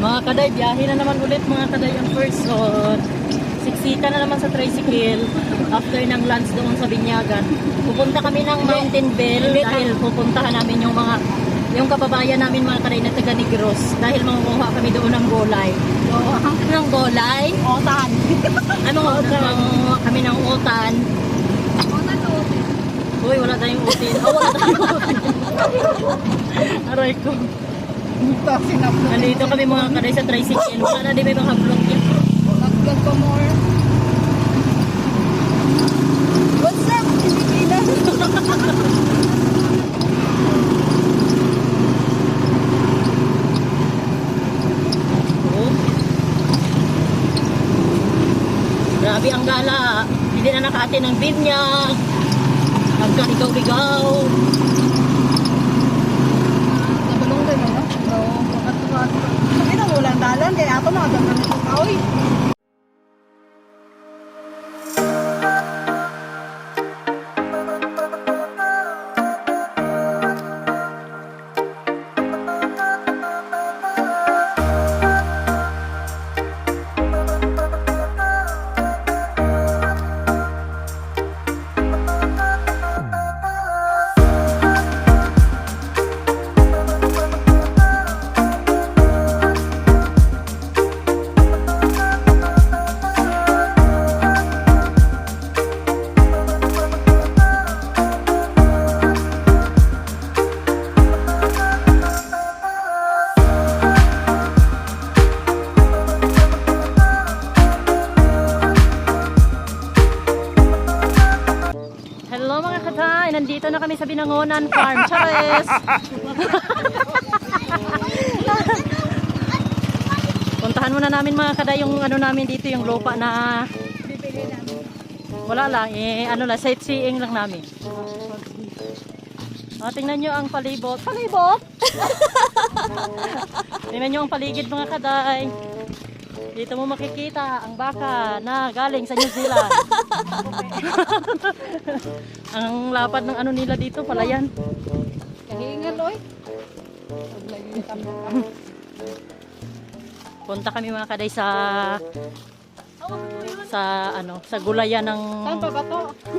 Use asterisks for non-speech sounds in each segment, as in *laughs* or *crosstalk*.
Mga kaday, biyahe na naman ulit mga kaday ang person. Siksika na naman sa tricycle after ng lunch doon sa Binyagan. Pupunta kami ng Mountain Bell dahil pupuntahan namin yung mga yung kababayan namin mga kaday na taga Negros dahil mangunguha kami doon ng golay. Ng golay? Otan. Ano *laughs* mga kami ng utan. Otan o. Uy, wala tayong utin. Oh, wala tayong utin. *laughs* Aray ko. Nandito kami mga kaday sa tricycle. Wala na di may mga vlog yan. Nag-vlog pa more. What's up, Pilipinas? Oh. Grabe ang gala. Hindi na nakati ng binyag. Nagkaligaw-ligaw. Nabulong din, So, pakat-pakat. Sabi na, walang dalan. Kaya ako dalan ng kaoy. Binangonan Farm. Chares! Puntahan muna namin mga kaday yung ano namin dito yung lupa na wala lang eh ano lang sightseeing lang namin. Ah, tingnan nyo ang palibot. Palibot! *laughs* tingnan nyo ang paligid mga kaday. Dito mo makikita ang baka na galing sa New Zealand. *laughs* ang lapad ng ano nila dito, palayan. Kahingal, oy. Paglagay yung tamang Punta kami mga kaday sa sa ano, sa gulayan ng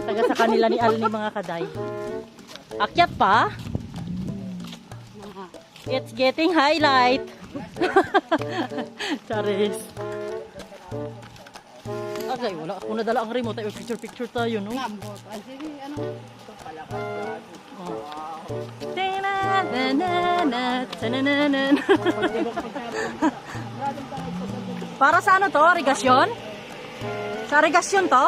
taga sa kanila ni Al ni mga kaday. Akyat pa? It's getting highlight. *laughs* Charis. Agay, wala ako nadala ang remote. Ay, picture picture tayo, no? Ngambot. Ay, sige, ano? Ito pala. Oh. Para sa ano to? Regasyon? Sa regasyon to?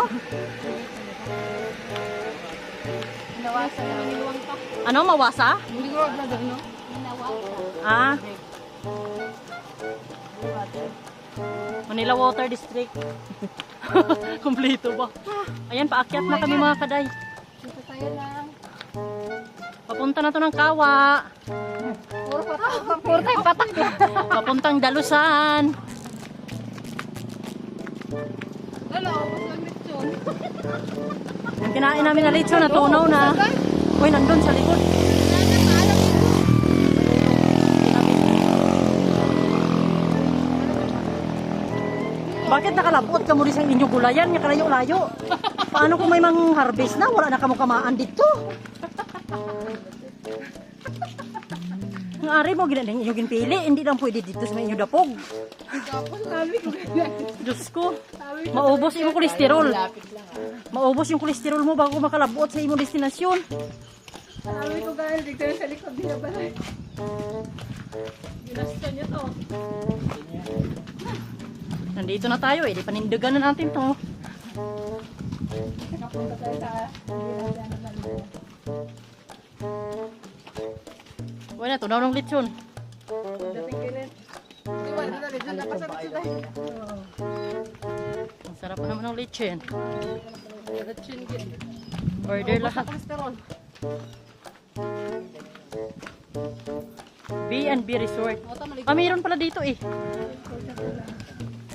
Ano, mawasa? Hindi ko wag na doon, no? Ah. Manila Water District. *laughs* Kompleto ba? Ayan, paakyat na kami mga kaday. Dito tayo lang. Papunta na to ng Kawa. Puro patak. Puro tayo patak. Papuntang Dalusan. Lang lechon. Kinain namin na lechon, natunaw na. Uy, nandun sa likod. Bakit nakalabot ka mo rin sa inyong gulayan? Yung kalayo-layo. Paano kung may mang harvest na? Wala na kamo kamaan dito. Ang ari mo, ginanong inyong ginpili. Hindi lang pwede dito sa dapog. Tapos sabi ko, Diyos ko. Maubos yung kolesterol. Maubos yung kolesterol mo bago makalabot sa imong destinasyon. Sabi ko gano'n, dito sa likod niya ba? Ginasta niya to. Nandito na tayo eh. Di panindigan na natin to. Nakapunta tayo sa na. Uy na, tunaw ng lechon. Dating kilit. Di ba, dito dito napasarap sa tayo. Ang sarap naman ng lechon. Lechon gin. Order lahat. B&B Resort. Ah, mayroon pala dito eh.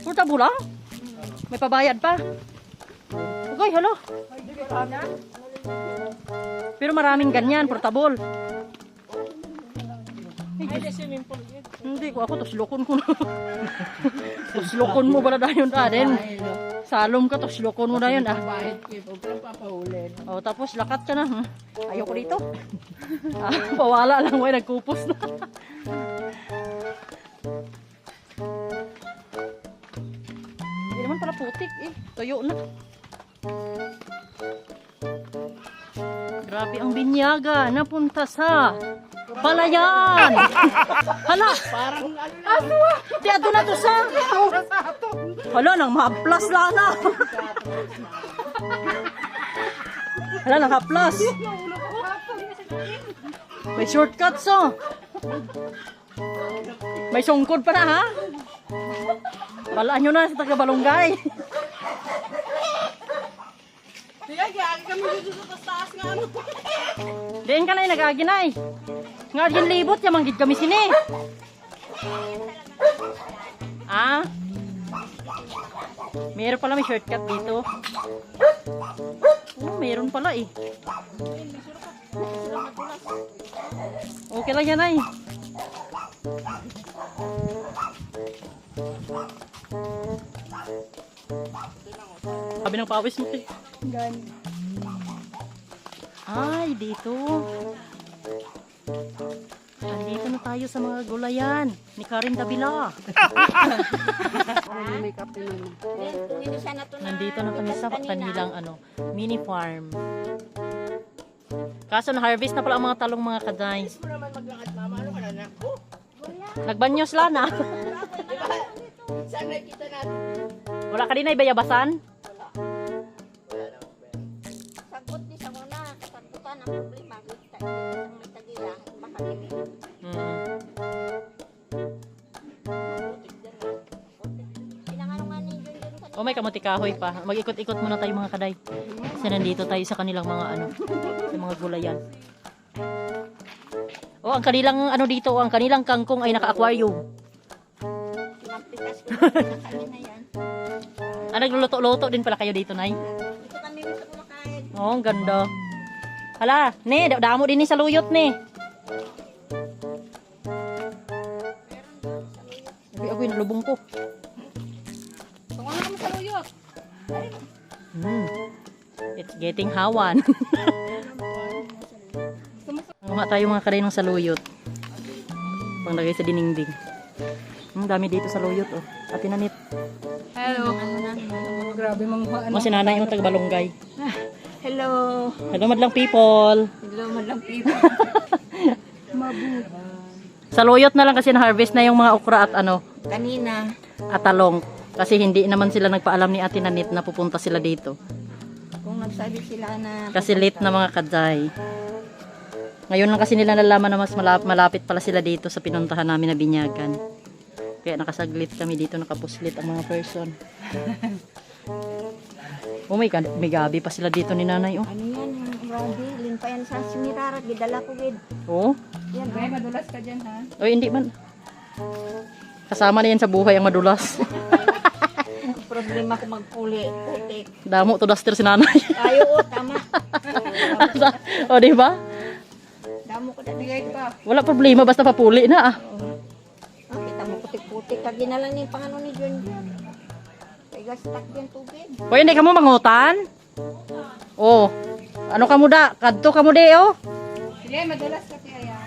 Portable lang? May pabayad pa. Okay, hello. Pero maraming ganyan, portable. Hindi ko ako, tuslokon ko na. *laughs* tuslokon mo pala na yun, Aden. Salom ka, tuslokon mo na yun, ah. O, tapos lakat ka na. Hmm. Ayoko dito. *laughs* ah, pawala lang, way, nagkupos na. *laughs* putik eh. Tuyo na. Grabe ang binyaga. Napunta sa palayan. *laughs* Hala. Parang ano na. Di ato na to sa. Hala, nang mahaplas lang na. Hala, nang haplas. May shortcuts oh. May sungkod pa na ha. *laughs* Balaan nyo na sa taga Balonggay. Kaya gagi kami dito sa taas nga ano. *laughs* Diyan ka na nagaginay. Nga yung libot, yung manggid kami sini. Ah? Meron pala may shortcut dito. Oh, meron pala eh. Okay lang yan ay. Sabi ng pawis mo eh. Gani. Ay, dito. Andito na tayo sa mga gulayan ni Karin Davila. May kape na. Hindi siya na to na Nandito na kami sa kanilang ano, mini farm. Kaso na-harvest na pala ang mga talong mga kaday. Nagbanyos lang na. saan nakita natin? Wala ka din ay bayabasan? Sagot ni sa muna. Kasagutan ang problema. May tagila. Baka hindi. Oh, may kamuti kahoy pa. Mag-ikot-ikot muna tayo mga kaday. Kasi nandito tayo sa kanilang mga ano, sa mga gulayan. Oh, ang kanilang ano dito, ang kanilang kangkong ay naka-aquarium. Pinampitas ko na yan. Ah, nagluluto-luto din pala kayo dito, Nay. Ito kami gusto kumakain. Oh, ang ganda. Hala, ne, da- damo din ni sa luyot, ne. Abi, ako yung lubong ko. Tungan na kami sa luyot. Hmm. It's getting hawan. *laughs* Mga tayo mga karay ng saluyot. Panglagay sa diningding. Ang dami dito sa luyot, oh. Ate Nanit. Hello. Grabe mga ano. Mo si nanay mo tagbalonggay. *laughs* Hello. Hello, madlang people. Hello, madlang people. *laughs* Sa luyot na lang kasi na-harvest na yung mga okra at ano, Kanina. at talong. Kasi hindi naman sila nagpaalam ni Ate Nanit na pupunta sila dito. Kung nagsabi sila na Kasi late na mga kaday. Ngayon lang kasi nila nalaman na mas malapit, malapit pala sila dito sa pinuntahan namin na binyagan. Kaya nakasaglit kami dito, nakapuslit ang mga person. *laughs* oh my God, may gabi pa sila dito ni nanay. Oh. ano yan, yung grabe. Lin pa yan sa simirarat. Gidala ko with. oh. Yan. Ay, madulas ka dyan ha. Oh, hindi man. Kasama na yan sa buhay ang madulas. *laughs* Problema ko magpuli. Putik. Damo to duster si nanay. Tayo *laughs* o, tama. oh, di ba? Damo ko. Bigay pa. Wala problema, basta papuli na ah. Ah, kita mo putik-putik. Kag ginalan ni pangano ni Jun. Kay gastak yan tubig. O, hindi ka mo mangutan? Oh. Ano ka mo da? Kadto ka mo de, oh. Sige, madulas ka kaya.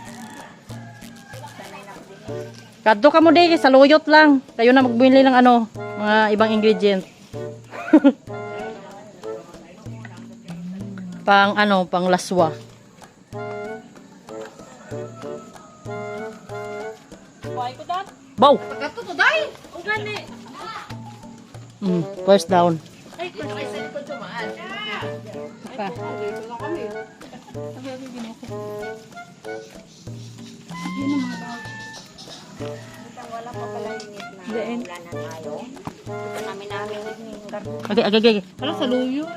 Kadto ka mo di, sa luyot lang. Kayo na magbili ng ano, mga ibang ingredient. *laughs* pang ano, pang laswa. Bow! Pagkato to, day! Ang gani. Mm, first down. Ay, kung ay sa likod tumaan. Pa. Dito lang kami. Basta wala pa pala init na. Wala na tayo. Ito namin namin yung garbo. Okay, okay, okay. Ano sa luyot?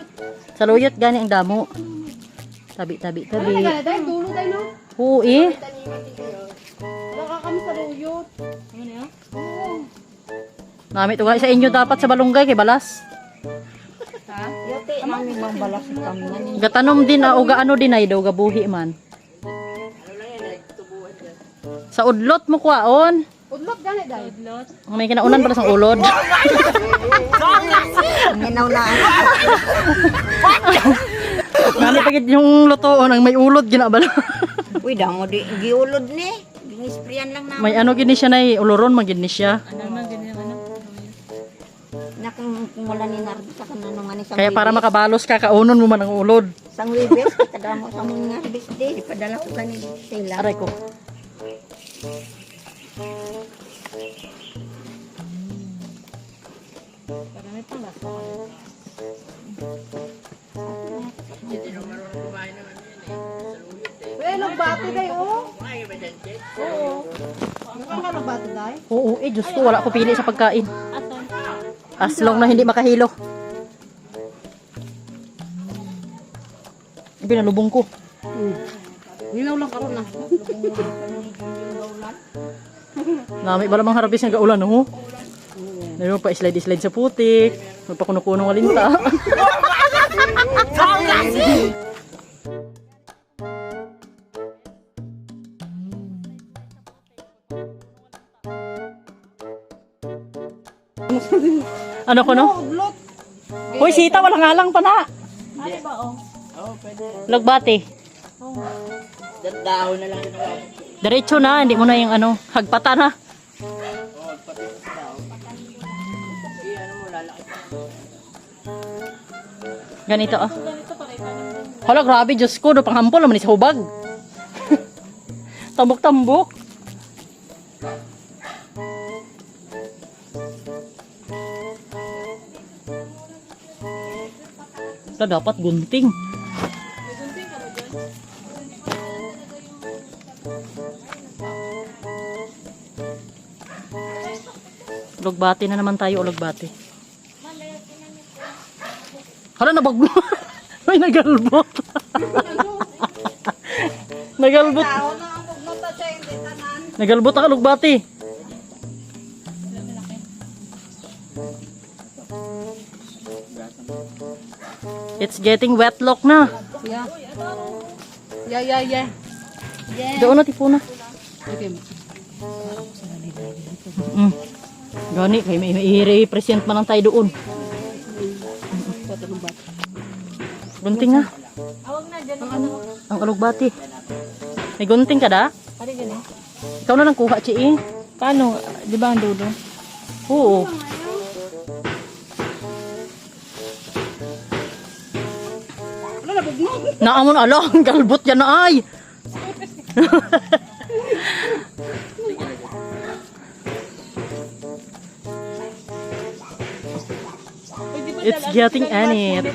Sa luyot gani ang damo. Tabi, tabi, tabi. day? Dulo day, no? Oo, eh. Nami to sa inyo dapat sa balunggay kay balas. Ha? Yote, namin bang balas kami na. Gatanom din ah, o gaano din ay daw gabuhi man. Sa udlot mo kwaon. Udlot gani dai. Ang May kinaunan pala sa ulod. Ang ginaw na ano. Nani pagit yung lutoon ang may ulod ginabala. Uy, damo di giulod ni. Ginisprayan lang na. may ano gini siya na uloron magin ni siya. Nakang kung wala ni Nardi ka kanano nga ni sang Kaya para makabalos ka kaunon mo man ang ulod. sang Wibes, kadamo sa mga Wibes di padala ko gani sila. Aray ko. Eh, lugbati dai oh. Oo. Nakakalugbati dai. Oo, eh Diyos ko, wala ko pili sa pagkain. As long na hindi makahilo. Binalubong ko. Ginaw lang karon na. Nami ba lamang harabis ng gaulan, no? Meron pa slide-slide sa putik. Magpakuno-kuno ng alinta. *laughs* ano ko no? Udlot. Hoy, sita, walang ngalang pa na. Lagbati. Dahon na lang ako. Diretso na, hindi mo na yung ano, hagpata na. Ganito ah. Hala, grabe, Diyos ko, do panghampol naman sa hubag. *laughs* Tambok-tambok. Ito dapat gunting. Lugbati na naman tayo, lugbati. Hala, nabag mo. *laughs* May nagalbot. *laughs* nagalbot. Tao na ang udlot It's getting wetlock na. Yeah. Yeah, yeah, yeah. Doon na, tipuna. Okay. Mm. Gani, kay may, i-represent man lang tayo doon. Gunting nga. Ang alugbati. May gunting ka da? Ikaw na lang kuha, Chi. Paano? Di ba ang dulo? Oo. Ano Naamon ala, ang galbot yan na ay. It's getting anit.